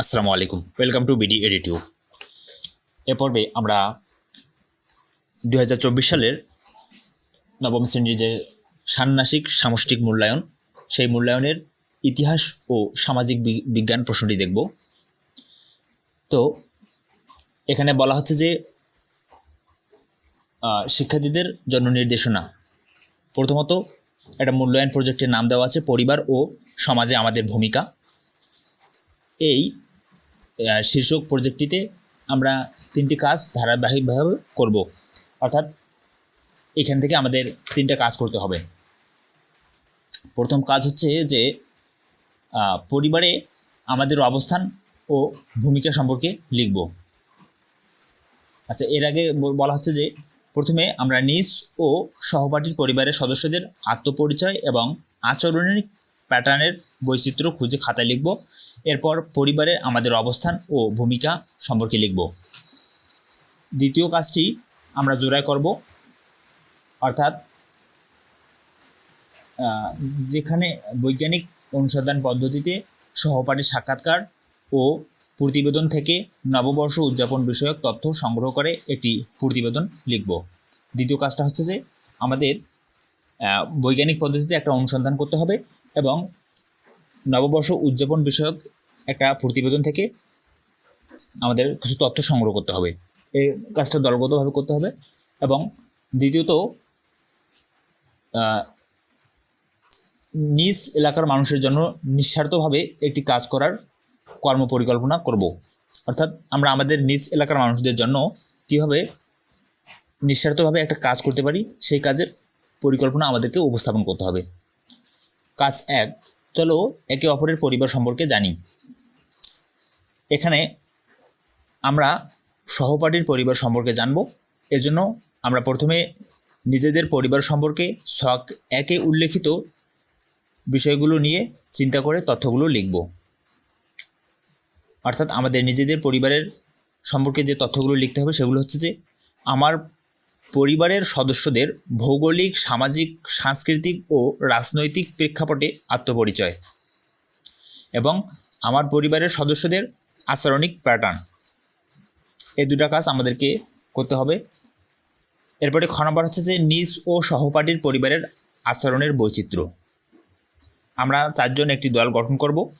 আসসালামু আলাইকুম। Welcome to BD এডিটিউ এ পর্বে আমরা দু হাজার চব্বিশ সালের নবম শ্রেণির যে ষান্মাসিক সামষ্টিক মূল্যায়ন, সেই মূল্যায়নের ইতিহাস ও সামাজিক বিজ্ঞান প্রশ্নটি দেখব। তো এখানে বলা হচ্ছে যে শিক্ষার্থীদের জন্য নির্দেশনা। প্রথমত, একটা মূল্যায়ন প্রজেক্টের নাম দেওয়া আছে, পরিবার ও সমাজে আমাদের ভূমিকা। এই শীর্ষক প্রজেক্টটিতে আমরা তিনটি কাজ ধারাবাহিকভাবে করব। অর্থাৎ এখান থেকে আমাদের তিনটা কাজ করতে হবে। প্রথম কাজ হচ্ছে যে পরিবারে আমাদের অবস্থান ও ভূমিকা সম্পর্কে লিখব। আচ্ছা এর আগে বলা হচ্ছে যে, প্রথমে আমরা নিজ ও সহপাঠীর পরিবারের সদস্যদের আত্মপরিচয় এবং আচরণের প্যাটার্নের বৈচিত্র্য খুঁজে খাতায় লিখব। এরপর পরিবারের আমাদের অবস্থান ও ভূমিকা সম্পর্কে লিখব। দ্বিতীয় কাজটি আমরা জোড়ায় করব। অর্থাৎ যেখানে বৈজ্ঞানিক অনুসন্ধান পদ্ধতিতে সহপাঠী সাক্ষাৎকার ও প্রতিবেদন থেকে নববর্ষ উদযাপন বিষয়ক তথ্য সংগ্রহ করে একটি প্রতিবেদন লিখব। দ্বিতীয় কাজটা হচ্ছে যে, আমাদের বৈজ্ঞানিক পদ্ধতিতে একটা অনুসন্ধান করতে হবে এবং নববর্ষ উদযাপন বিষয়ক একটা প্রতিবেদন থেকে আমাদের কিছু তথ্য সংগ্রহ করতে হবে। এই কাজটা দলগতভাবে করতে হবে এবং দ্বিতীয়ত নিজ এলাকার মানুষের জন্য নিঃস্বার্থভাবে একটি কাজ করার কর্ম পরিকল্পনা করব। অর্থাৎ আমরা আমাদের নিজ এলাকার মানুষদের জন্য কীভাবে নিঃস্বার্থভাবে একটা কাজ করতে পারি, সেই কাজের পরিকল্পনা আমাদেরকে উপস্থাপন করতে হবে। কাজ এক, চলো একে অপরের পরিবার সম্পর্কে জানি। এখানে আমরা সহপাঠীর পরিবার সম্পর্কে জানব। এজন্য আমরা প্রথমে নিজেদের পরিবার সম্পর্কে শখ একে উল্লেখিত বিষয়গুলো নিয়ে চিন্তা করে তথ্যগুলো লিখব। অর্থাৎ আমাদের নিজেদের পরিবারের সম্পর্কে যে তথ্যগুলো লিখতে হবে সেগুলো হচ্ছে যে, আমার পরিবারের সদস্যদের ভৌগোলিক, সামাজিক, সাংস্কৃতিক ও রাজনৈতিক প্রেক্ষাপটে আত্মপরিচয় এবং আমার পরিবারের সদস্যদের আচরণিক প্যাটার্ন এই দুটা কাজ আমাদেরকে করতে হবে। এরপরে খ হচ্ছে যে, নিজ ও সহপাঠীর পরিবারের আচরণের বৈচিত্র্য। আমরা চারজন একটি দল গঠন করব।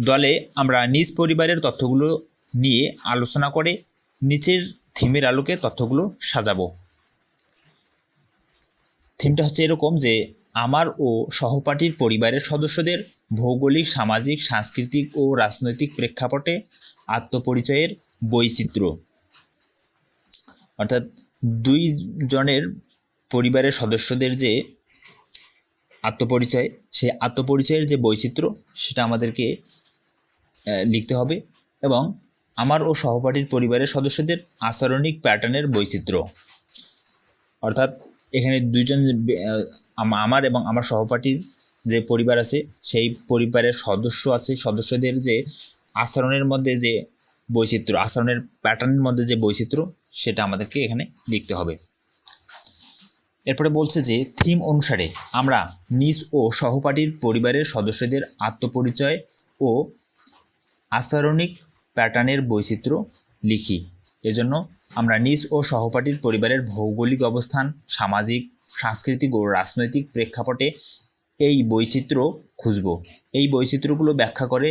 দলে আমরা নিজ পরিবারের তথ্যগুলো নিয়ে আলোচনা করে নিচের থিমের আলোকে তথ্যগুলো সাজাবো। থিমটা হচ্ছে এরকম যে, আমার ও সহপাঠীর পরিবারের সদস্যদের ভৌগোলিক, সামাজিক, সাংস্কৃতিক ও রাজনৈতিক প্রেক্ষাপটে আত্মপরিচয়ের বৈচিত্র্য। অর্থাৎ দুই জনের পরিবারের সদস্যদের যে আত্মপরিচয়, সেই আত্মপরিচয়ের যে বৈচিত্র্য, সেটা আমাদেরকে লিখতে হবে এবং আমার ও সহপাঠীর পরিবারের সদস্যদের আচরণিক প্যাটার্নের বৈচিত্র্য। অর্থাৎ এখানে দুজন আমার এবং আমার সহপাঠীর যে পরিবার আছে, সেই পরিবারের সদস্য আছে, সদস্যদের যে আচরণের মধ্যে যে বৈচিত্র্য, আচরণের প্যাটার্নের মধ্যে যে বৈচিত্র্য, সেটা আমাদেরকে এখানে লিখতে হবে। এরপরে বলছে যে, থিম অনুসারে আমরা নিজ ও সহপাঠীর পরিবারের সদস্যদের আত্মপরিচয় ও আচরণিক প্যাটার্নের বৈচিত্র্য লিখি। এজন্য আমরা নিজ ও সহপাঠীর পরিবারের ভৌগোলিক অবস্থান, সামাজিক, সাংস্কৃতিক ও রাজনৈতিক প্রেক্ষাপটে এই বৈচিত্র্য খুঁজব। এই বৈচিত্র্যগুলো ব্যাখ্যা করে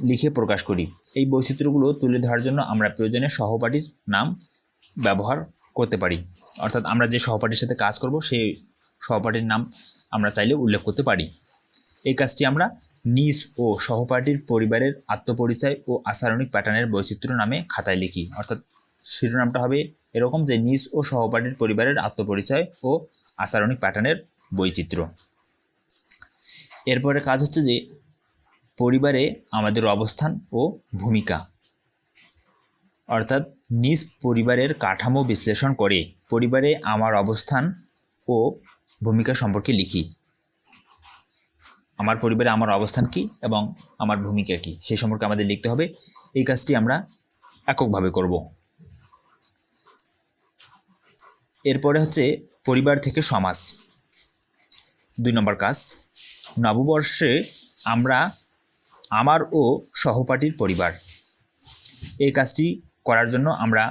লিখে প্রকাশ করি। এই বৈচিত্র্যগুলো তুলে ধরার জন্য আমরা প্রয়োজনে সহপাঠীর নাম ব্যবহার করতে পারি। অর্থাৎ আমরা যে সহপাঠীর সাথে কাজ করব, সেই সহপাঠীর নাম আমরা চাইলে উল্লেখ করতে পারি। এই কাজটি আমরা নিজ ও সহপাঠীর পরিবারের আত্মপরিচয় ও আচরণিক প্যাটার্নের বৈচিত্র্য নামে খাতায় লিখি। অর্থাৎ শিরোনামটা হবে এরকম যে নিজ ও সহপাঠীর পরিবারের আত্মপরিচয় ও আচরণিক প্যাটার্নের বৈচিত্র্য। এরপরে কাজ হচ্ছে যে পরিবারে আমাদের অবস্থান ও ভূমিকা। অর্থাৎ নিজ পরিবারের কাঠামো বিশ্লেষণ করে পরিবারে আমার অবস্থান ও ভূমিকা সম্পর্কে লিখি। আমার পরিবারে আমার অবস্থান কী এবং আমার ভূমিকা কী সেই সম্পর্কে আমাদের লিখতে হবে। এই কাজটি আমরা এককভাবে করব। এরপরে হচ্ছে পরিবার থেকে সমাজ। দুই নম্বর কাজ নববর্ষে আমরা আমার ও সহপাঠীর পরিবার এই কাজটি করার জন্য আমরা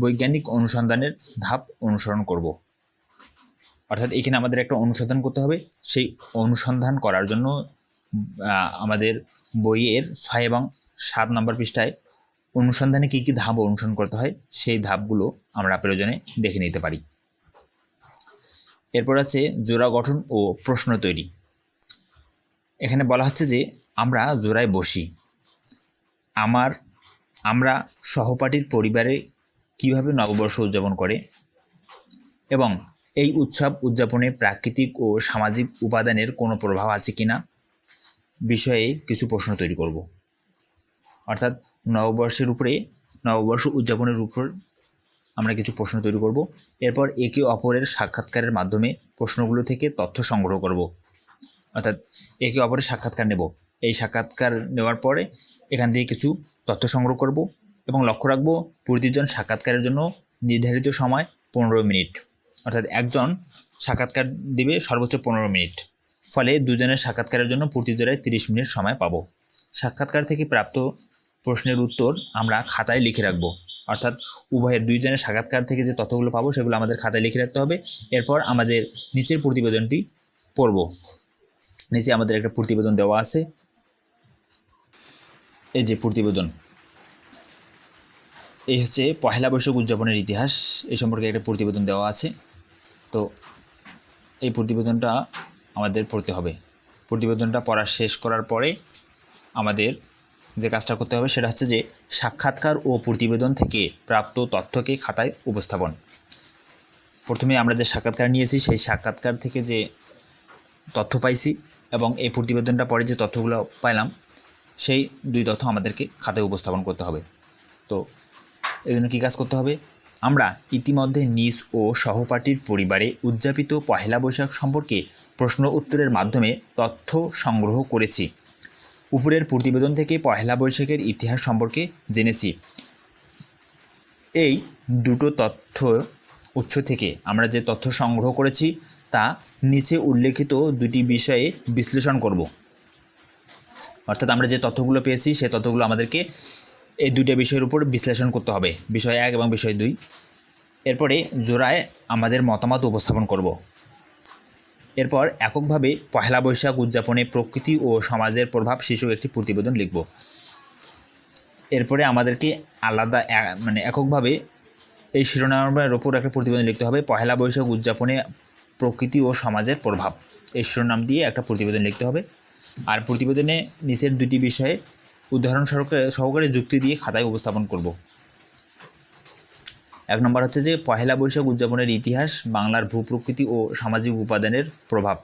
বৈজ্ঞানিক অনুসন্ধানের ধাপ অনুসরণ করব। অর্থাৎ এখানে আমাদের একটা অনুসন্ধান করতে হবে। সেই অনুসন্ধান করার জন্য আমাদের বইয়ের ছয় এবং সাত নম্বর পৃষ্ঠায় অনুসন্ধানে কী কী ধাপ অনুসরণ করতে হয়, সেই ধাপগুলো আমরা প্রয়োজনে দেখে নিতে পারি। এরপর আছে জোড়া গঠন ও প্রশ্ন তৈরি। এখানে বলা হচ্ছে যে আমরা জোড়ায় বসি। আমার, আমরা সহপাঠীর পরিবারে কীভাবে নববর্ষ উদযাপন করে এবং এই উৎসব উদযাপনে প্রাকৃতিক ও সামাজিক উপাদানের কোনো প্রভাব আছে কিনা বিষয়ে কিছু প্রশ্ন তৈরি করব। অর্থাৎ নববর্ষের উপরে, নববর্ষ উদযাপনের উপর আমরা কিছু প্রশ্ন তৈরি করব। এরপর একে অপরের সাক্ষাৎকারের মাধ্যমে প্রশ্নগুলো থেকে তথ্য সংগ্রহ করব। অর্থাৎ একে অপরের সাক্ষাৎকার নেব। এই সাক্ষাৎকার নেওয়ার পরে এখান থেকে কিছু তথ্য সংগ্রহ করব এবং লক্ষ্য রাখব প্রতিজন সাক্ষাৎকারের জন্য নির্ধারিত সময় পনেরো মিনিট। অর্থাৎ একজন সাক্ষাৎকার দিবে সর্বোচ্চ পনেরো মিনিট। ফলে দুজনের সাক্ষাৎকারের জন্য প্রতি জোড়ায় তিরিশ মিনিট সময় পাবো। সাক্ষাৎকার থেকে প্রাপ্ত প্রশ্নের উত্তর আমরা খাতায় লিখে রাখব। অর্থাৎ উভয়ের দুইজনের সাক্ষাৎকার থেকে যে তথ্যগুলো পাবো সেগুলো আমাদের খাতায় লিখে রাখতে হবে। এরপর আমাদের নিচের প্রতিবেদনটি পড়ব। নিচে আমাদের একটা প্রতিবেদন দেওয়া আছে। এই যে প্রতিবেদন। এই হচ্ছে পহেলা বৈশাখ উদযাপনের ইতিহাস। এই সম্পর্কে একটা প্রতিবেদন দেওয়া আছে। তো এই প্রতিবেদনটা আমাদের পড়তে হবে। প্রতিবেদনটা পড়া শেষ করার পরে আমাদের যে কাজটা করতে হবে সেটা হচ্ছে যে সাক্ষাৎকার ও প্রতিবেদন থেকে প্রাপ্ত তথ্যকে খাতায় উপস্থাপন। প্রথমে আমরা যে সাক্ষাৎকার নিয়েছি, সেই সাক্ষাৎকার থেকে যে তথ্য পাইছি এবং এই প্রতিবেদনটা পরে যে তথ্যগুলো পাইলাম, সেই দুই তথ্য আমাদেরকে খাতায় উপস্থাপন করতে হবে। তো এই জন্য কী কাজ করতে হবে? আমরা ইতিমধ্যে নিজ ও সহপাঠীর পরিবারে উদযাপিত পহেলা বৈশাখ সম্পর্কে প্রশ্ন উত্তরের মাধ্যমে তথ্য সংগ্রহ করেছি। উপরের প্রতিবেদন থেকে পহেলা বৈশাখের ইতিহাস সম্পর্কে জেনেছি। এই দুটো তথ্য উৎস থেকে আমরা যে তথ্য সংগ্রহ করেছি, তা নিচে উল্লেখিত দুটি বিষয়ে বিশ্লেষণ করব। অর্থাৎ আমরা যে তথ্যগুলো পেয়েছি, সেই তথ্যগুলো আমাদেরকে এই দুইটা বিষয়ের উপর বিশ্লেষণ করতে হবে। বিষয় এক এবং বিষয় দুই। এরপরে জোড়ায় আমাদের মতামত উপস্থাপন করব। এরপর এককভাবে পহেলা বৈশাখ উদযাপনে প্রকৃতি ও সমাজের প্রভাব শীর্ষক একটি প্রতিবেদন লিখব। এরপরে আমাদেরকে আলাদা মানে এককভাবে এই শিরোনামের ওপর একটা প্রতিবেদন লিখতে হবে। পহেলা বৈশাখ উদযাপনে প্রকৃতি ও সমাজের প্রভাব। এই শিরোনাম দিয়ে একটা প্রতিবেদন লিখতে হবে। আর প্রতিবেদনে নিচের দুটি বিষয়ে উদাহরণ সহকারে সহকারে যুক্তি দিয়ে খাতায় উপস্থাপন করব। এক নম্বর হচ্ছে যে, পহেলা বৈশাখ উদযাপনের ইতিহাস, বাংলার ভূপ্রকৃতি ও সামাজিক উপাদানের প্রভাব।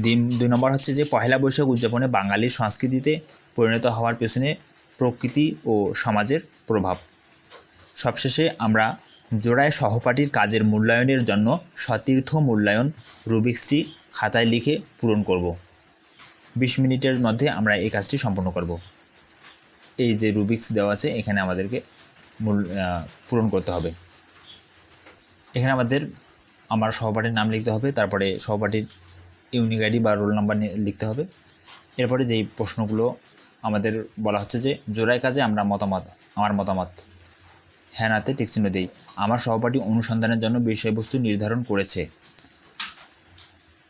দিন- দুই নম্বর হচ্ছে যে, পহেলা বৈশাখ উদযাপনে বাঙালির সংস্কৃতিতে পরিণত হওয়ার পেছনে প্রকৃতি ও সমাজের প্রভাব। সবশেষে আমরা জোড়ায় সহপাঠীর কাজের মূল্যায়নের জন্য সতীর্থ মূল্যায়ন রুবিক্সটি খাতায় লিখে পূরণ করব। বিশ মিনিটের মধ্যে আমরা এই কাজটি সম্পন্ন করব। এই যে রুবিক্স দেওয়া আছে, এখানে আমাদেরকে মূল পূরণ করতে হবে। এখানে আমাদের, আমার সহপাঠীর নাম লিখতে হবে, তারপরে সহপাঠীর ইউনিক আইডি বা রোল নাম্বার লিখতে হবে। এরপরে যেই প্রশ্নগুলো আমাদের বলা হচ্ছে যে, জোড়ায় কাজে আমরা মতামত, আমার মতামত হ্যাঁ নাতে টিকচিহ্ন দেই। আমার সহপাঠী অনুসন্ধানের জন্য বিষয়বস্তু নির্ধারণ করেছে।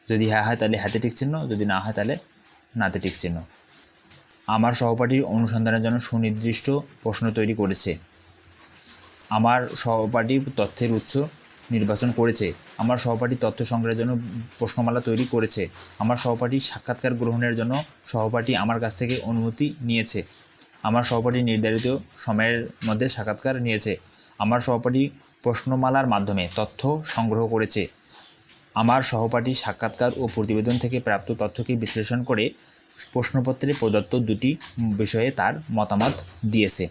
যদি হ্যাঁ হয় তাহলে হাতে টিকচিহ্ন যদি না হয় তাহলে নাতে টিকচিহ্ন আমার সহপাঠী অনুসন্ধানের জন্য সুনির্দিষ্ট প্রশ্ন তৈরি করেছে। আমার সহপাঠী তথ্যের উৎস নির্বাচন করেছে। আমার সহপাঠী তথ্য সংগ্রহের জন্য প্রশ্নমালা তৈরি করেছে। আমার সহপাঠী সাক্ষাৎকার গ্রহণের জন্য সহপাঠী আমার কাছ থেকে অনুমতি নিয়েছে। আমার সহপাঠী নির্ধারিত সময়ের মধ্যে সাক্ষাৎকার নিয়েছে। আমার সহপাঠী প্রশ্নমালার মাধ্যমে তথ্য সংগ্রহ করেছে। আমার সহপাঠী সাক্ষাৎকার ও প্রতিবেদন থেকে প্রাপ্ত তথ্যকে বিশ্লেষণ করে প্রশ্নপত্রে প্রদত্ত দুটি বিষয়ে তার মতামত দিয়েছে।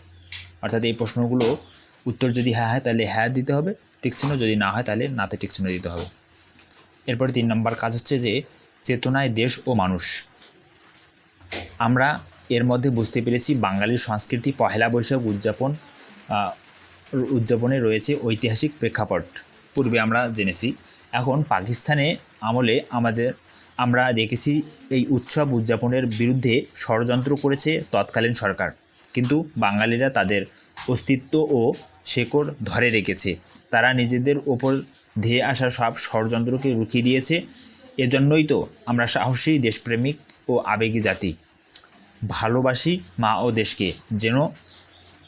অর্থাৎ এই প্রশ্নগুলো উত্তর যদি হ্যাঁ হয় তাহলে হ্যাঁ দিতে হবে টিকচিহ্ন যদি না হয় তাহলে নাতে টিকচিহ্ন দিতে হবে। এরপরে তিন নম্বর কাজ হচ্ছে যে চেতনায় দেশ ও মানুষ। আমরা এর মধ্যে বুঝতে পেরেছি বাঙালির সংস্কৃতি পহেলা বৈশাখ উদযাপন উদযাপনে রয়েছে ঐতিহাসিক প্রেক্ষাপট। পূর্বে আমরা জেনেছি, এখন পাকিস্তানে আমলে আমাদের, আমরা দেখেছি এই উৎসব উদযাপনের বিরুদ্ধে ষড়যন্ত্র করেছে তৎকালীন সরকার। কিন্তু বাঙালিরা তাদের অস্তিত্ব ও শেকড় ধরে রেখেছে। তারা নিজেদের ওপর ধেয়ে আসা সব ষড়যন্ত্রকে রুখিয়ে দিয়েছে। এজন্যই তো আমরা সাহসী দেশপ্রেমিক ও আবেগী জাতি। ভালোবাসি মা ও দেশকে, যেন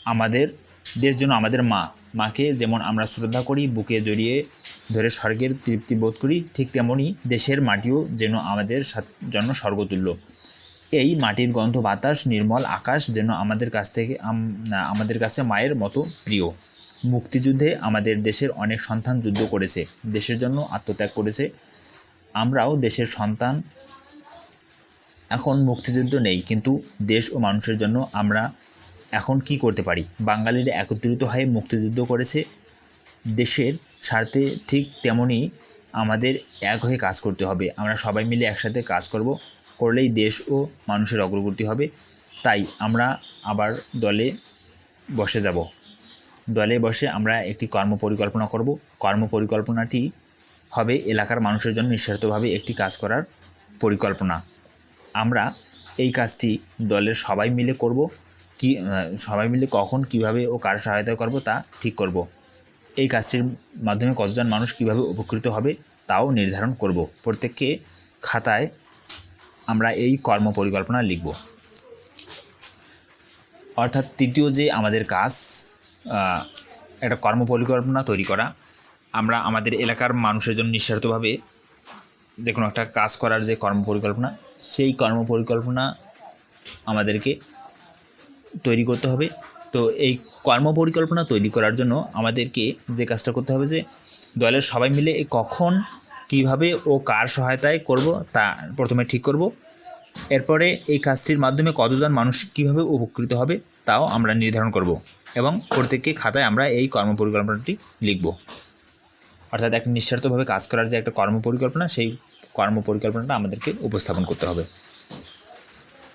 আমাদের দেশ যেন আমাদের মা, মাকে যেমন আমরা শ্রদ্ধা করি, বুকে জড়িয়ে ধরে স্বর্গের তৃপ্তি বোধ করি, ঠিক তেমনই দেশের মাটিও যেন আমাদের জন্য স্বর্গতুল্য। এই মাটির গন্ধ বাতাস, নির্মল আকাশ যেন আমাদের কাছ থেকে আমাদের কাছে মায়ের মতো প্রিয়। মুক্তিযুদ্ধে আমাদের দেশের অনেক সন্তান যুদ্ধ করেছে, দেশের জন্য আত্মত্যাগ করেছে। আমরাও দেশের সন্তান। এখন মুক্তিযুদ্ধ নেই, কিন্তু দেশ ও মানুষের জন্য আমরা এখন কি করতে পারি? বাঙালিরা একত্রিত হয়ে মুক্তিযুদ্ধ করেছে। দেশের স্বার্থে ঠিক তেমনই আমাদের এক হয়ে কাজ করতে হবে। আমরা সবাই মিলে একসাথে কাজ করব। করলেই দেশ ও মানুষের অগ্রগতি হবে। তাই আমরা আবার দলে বসে যাব। দলে বসে আমরা একটি কর্ম পরিকল্পনা করব। কর্ম পরিকল্পনাটি হবে এলাকার মানুষের জন্য নিঃস্বার্থভাবে একটি কাজ করার পরিকল্পনা। আমরা এই কাজটি দলের সবাই মিলে করব। কি সবাই মিলে কখন কীভাবে ও কার সহায়তা করব তা ঠিক করব। এই কাজটির মাধ্যমে কতজন মানুষ কীভাবে উপকৃত হবে তাও নির্ধারণ করব। প্রত্যেককে খাতায় আমরা এই কর্ম পরিকল্পনা লিখব। অর্থাৎ তৃতীয় যে আমাদের কাজ একটা কর্ম পরিকল্পনা তৈরি করা, আমরা আমাদের এলাকার মানুষের জন্য নিঃস্বার্থভাবে যে কোনো একটা কাজ করার যে কর্ম পরিকল্পনা সেই কর্ম পরিকল্পনা আমাদেরকে তৈরি করতে হবে। তো এই কর্ম পরিকল্পনা তৈরি করার জন্য আমাদেরকে যে কাজটা করতে হবে যে, দলের সবাই মিলে কখন, কীভাবে ও কার সহায়তায় করব তা প্রথমে ঠিক করব। এরপরে এই কাজটির মাধ্যমে কতজন মানুষ কীভাবে উপকৃত হবে তাও আমরা নির্ধারণ করব এবং প্রত্যেককে খাতায় আমরা এই কর্ম পরিকল্পনাটি লিখব। অর্থাৎ একটা নিঃস্বার্থভাবে কাজ করার যে একটা কর্ম পরিকল্পনা সেই কর্ম পরিকল্পনাটা আমাদেরকে উপস্থাপন করতে হবে।